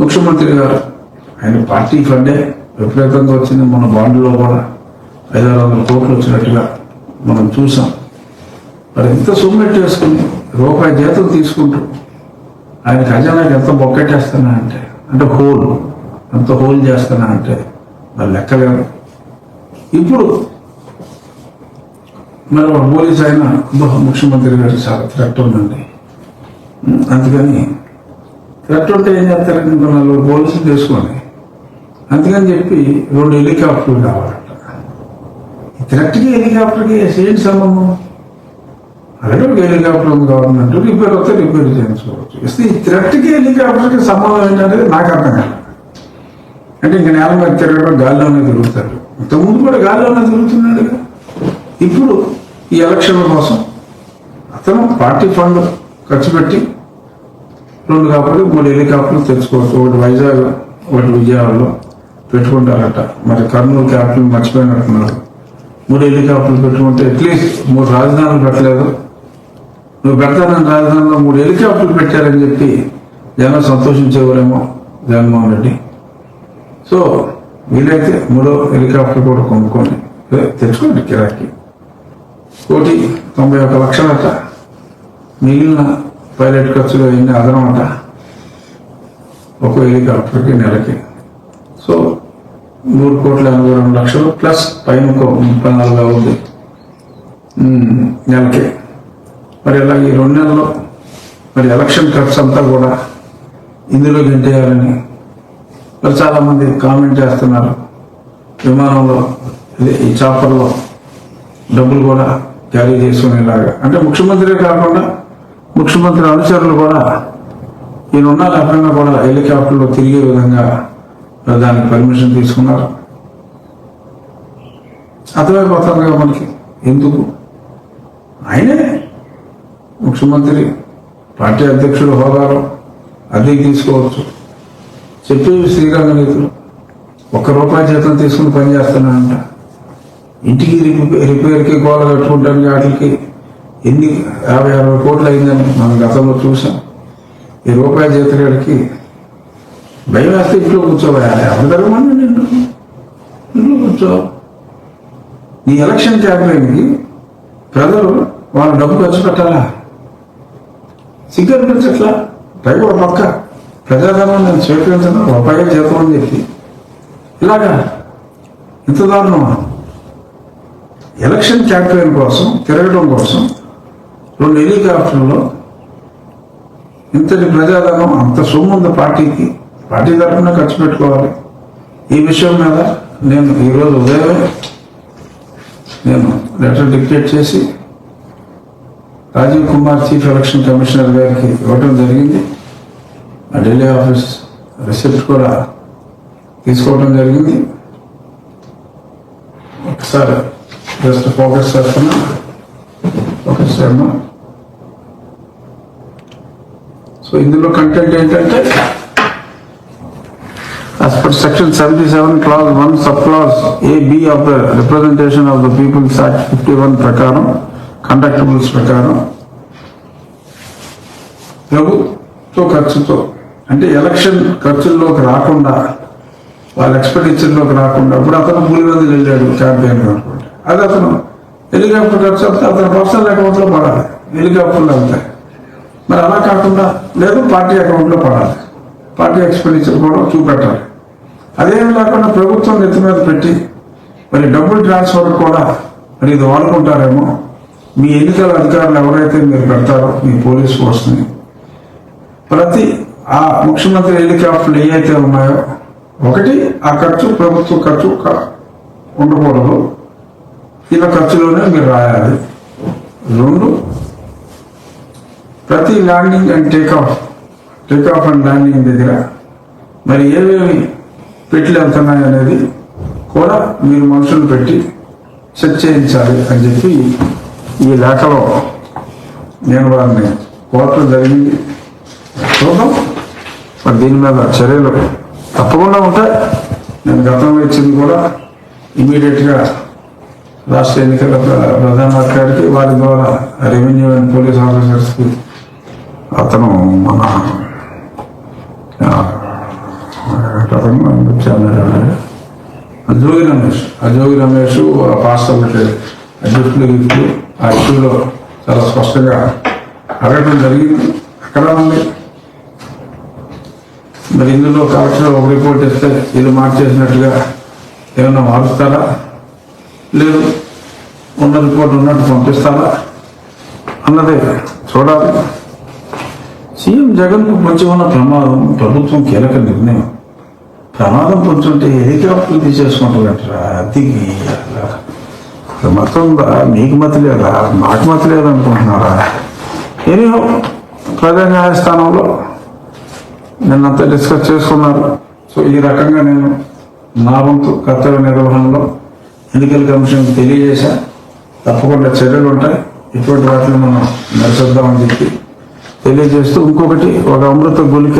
ముఖ్యమంత్రి గారు ఆయన పార్టీ ఫండే విపరీతంగా వచ్చింది. మన బాండ్లో కూడా ఐదు ఆరు వందల కోట్లు వచ్చినట్టుగా మనం చూసాం. మరి ఇంత సొమ్మెట్టి వేసుకుని రూపాయి జీతం తీసుకుంటూ ఆయన ఖజానాకి ఎంత బొక్కెట్టేస్తానా అంటే అంటే హోల్ ఎంత హోల్ చేస్తానా అంటే మరి లెక్కలేదు ఇప్పుడు మరి ఒక పోలీస్ ఆయన ముఖ్యమంత్రి గారు చాలా థ్రెట్ ఉందండి. అందుకని థ్రెట్ ఉంటే ఏం చేస్తారని ఇంకో నలుగురు పోలీసులు తీసుకొని అందుకని చెప్పి రెండు హెలికాప్టర్లు కావాలంట ఈ థ్రెట్కి హెలికాప్టర్కి ఏం సంబంధం? అలాగే ఒక హెలికాప్టర్ ఉంది గవర్నమెంట్. రిపేర్ వస్తే రిపేర్ చేయించుకోవచ్చు. ఇస్తే ఈ థ్రెట్కి హెలికాప్టర్కి సంబంధం ఏంటనేది నాకు అర్థం కాదు. అంటే ఇంక నేల మీద తిరగడం గాల్లోనే తిరుగుతారు. ఇంతకుముందు కూడా గాల్లోనే తిరుగుతున్నాడు ఇప్పుడు ఈ ఎలక్షన్ల కోసం అతను పార్టీ ఫండ్ ఖర్చు పెట్టి రెండు కాబట్టి మూడు హెలికాప్టర్లు తెచ్చుకోవచ్చు ఒకటి వైజాగ్ ఒకటి విజయవాడలో పెట్టుకుంటారట. మరి కర్నూలు క్యాపిటల్ మర్చిపోయినట్టున్నారు. మూడు హెలికాప్టర్లు పెట్టుకుంటే అట్లీస్ట్ మూడు రాజధానులు పెట్టలేదు. నువ్వు పెడతానని రాజధానిలో మూడు హెలికాప్టర్లు పెట్టారని చెప్పి జనం సంతోషించేవారేమో జగన్మోహన్ రెడ్డి. సో వీలైతే మూడో హెలికాప్టర్ కూడా కొనుక్కోండి తెచ్చుకోండి కిరాకి కోటి తొంభై ఒక్క లక్షలట మిగిలిన పైలట్ ఖర్చులు ఎన్ని అదనమాట ఒక హెలికాప్టర్కి నెలకి. సో మూడు కోట్ల ఎనభై రెండు లక్షలు ప్లస్ పైన ఒక ముప్పై నాలుగు అవుతుంది నెలకి. మరి ఇలా ఈ రెండు నెలల్లో మరి ఎలక్షన్ ఖర్చు అంతా కూడా ఇందులో గెంటేయాలని. మరి చాలామంది కామెంట్ చేస్తున్నారు. విమానంలో అదే ఈ చాపర్లో డబ్బులు కూడా క్యారీ చేసుకునేలాగా. అంటే ముఖ్యమంత్రి కాకుండా ముఖ్యమంత్రి అనుచరులు కూడా ఈయన ఉన్న లేకుండా కూడా హెలికాప్టర్లో తిరిగే విధంగా దానికి పర్మిషన్ తీసుకున్నారు. అర్థమైపోతుంది కదా మనకి. ఎందుకు? ఆయనే ముఖ్యమంత్రి పార్టీ అధ్యక్షుడు హోదాలో అదే తీసుకోవచ్చు. చెప్పేవి శ్రీరంగ నీతులు ఒక్క రూపాయి జీతం తీసుకుని పనిచేస్తున్నానంట ఇంటికి రిపేర్కి గోడ కట్టుకుంటానికి వాటికి ఎన్ని యాభై అరవై కోట్లు అయిందని మనం గతంలో చూసాం. ఈ రూపాయి జీతగాడికి భయం వేస్తే ఇంట్లో కూర్చోవాలి. అందరూ మన నిన్ను ఇంట్లో కూర్చో నీ ఎలక్షన్ క్యాంపెయిన్కి ప్రజలు వాళ్ళ డబ్బు ఖర్చు పెట్టాలా? సిగ్గు అనిపించట్లా పైగా ఒక పక్క ప్రజాధనం నేను స్వీకరించను రూపాయి జీతం అని చెప్పి. ఇలాగా ఇంత దారుణం. ఎలక్షన్ క్యాంపెయిన్ కోసం తిరగడం కోసం రెండు హెలికాప్టర్లు ఇంతటి ప్రజాధనం అంత సొమ్ము ఉంది పార్టీకి పార్టీ తరఫున ఖర్చు పెట్టుకోవాలి. ఈ విషయం మీద నేను ఈరోజు ఉదయమే నేను లెటర్ డిక్టేట్ చేసి Rajiv Kumar chief election commissioner గారికి ఇవ్వడం జరిగింది. ఆ ఢిల్లీ ఆఫీస్ రిసిప్ట్ కూడా తీసుకోవడం జరిగింది. ఒకసారి జస్ట్ ఫోకస్ చేస్తున్నా. ఫోకస్ సో ఇందులో కంటెంట్ ఏంటంటే As per section seventy-seven, clause 1 sub-clause A, B of the representation of the People's Act fifty-one ప్రకారం, కండక్టబుల్స్ ప్రకారం, ప్రభుత్వ ఖర్చుతో అంటే ఎలక్షన్ ఖర్చుల్లోకి రాకుండా వాళ్ళ ఎక్స్పెండిచర్లోకి రాకుండా ఇప్పుడు అతను మూలివందలు వెళ్ళాడు క్యాంపెయిన్ అనుకోండి. అది అతను హెలికాప్టర్ ఖర్చు అంతా అతని పర్సనల్ అకౌంట్లో పడాలి. హెలికాప్టర్లు అంతా. మరి అలా కాకుండా లేదు పార్టీ అకౌంట్లో పడాలి. పార్టీ ఎక్స్పెండిచర్ కూడా చూపెట్టాలి. అదేం లేకుండా ప్రభుత్వం నెత్తి మీద పెట్టి మరి డబ్బులు ట్రాన్స్ఫర్ కూడా మరి ఇది వాడుకుంటారేమో. మీ ఎన్నికల అధికారులు ఎవరైతే మీరు పెడతారో మీ పోలీస్ ఫోర్స్ని. ప్రతి ఆ ముఖ్యమంత్రి హెలికాప్టర్లు ఏవైతే ఉన్నాయో ఒకటి ఆ ఖర్చు ప్రభుత్వ ఖర్చు ఉండకూడదు. ఇలా ఖర్చులోనే మీరు రాయాలి. రెండు ప్రతి landing and takeoff off off and landing దగ్గర మరి ఏమేమి పెట్లు వెళ్తున్నాయి అనేది కూడా మీరు మనుషులు పెట్టి సెట్ చేయించాలి అని చెప్పి ఈ లేఖలో నేను వారిని కోరటం జరిగింది. చూద్దాం. మరి దీని మీద చర్యలు తప్పకుండా ఉంటాయి. నేను గతంలో ఇచ్చింది కూడా ఇమీడియట్గా రాష్ట్ర ఎన్నికల ప్ర- ప్రధాన అధికారికి వారి ద్వారా రెవెన్యూ అండ్ పోలీస్ ఆఫీసర్స్కి అతను మన అజోగి జోగి రమేష్ ఆ జోగి రమేష్ ఆ పాస్టర్లకి ఆ గిఫ్ట్లు గిఫ్ట్లు ఆ ఇష్యూలో చాలా స్పష్టంగా అడగడం జరిగింది. అక్కడ ఉంది? మరి ఇందులో కలెక్టర్ ఒక రిపోర్ట్ ఇస్తే ఇది మార్చేసినట్టుగా ఏమైనా మారుస్తారా? లేదు. ఉన్న రిపోర్ట్ ఉన్నట్టు పంపిస్తారా? అన్నదే చూడాలి. సీఎం జగన్కు పొంచి ఉన్న ప్రమాదం ప్రభుత్వం కీలక నిర్ణయం. ప్రమాదం పొంచుంటే హెలికాప్టర్లు తీసేసుకుంటారంటారా? అది మతం ఉందా? మీకు మతి లేదా? మాకు మతి లేదనుకుంటున్నారా? ఎనీహో ప్రజా న్యాయస్థానంలో నిన్నంతా డిస్కస్ చేసుకున్నారు. సో ఈ రకంగా నేను నా వంతు కర్తవ్య నిర్వహణలో ఎన్నికల కమిషన్కి తెలియజేశా. తప్పకుండా చర్యలు ఉంటాయి. ఇటువంటి వాటిని మనం నడిచేద్దామని చెప్పి తెలియజేస్తూ ఇంకొకటి ఒక అమృత గులిక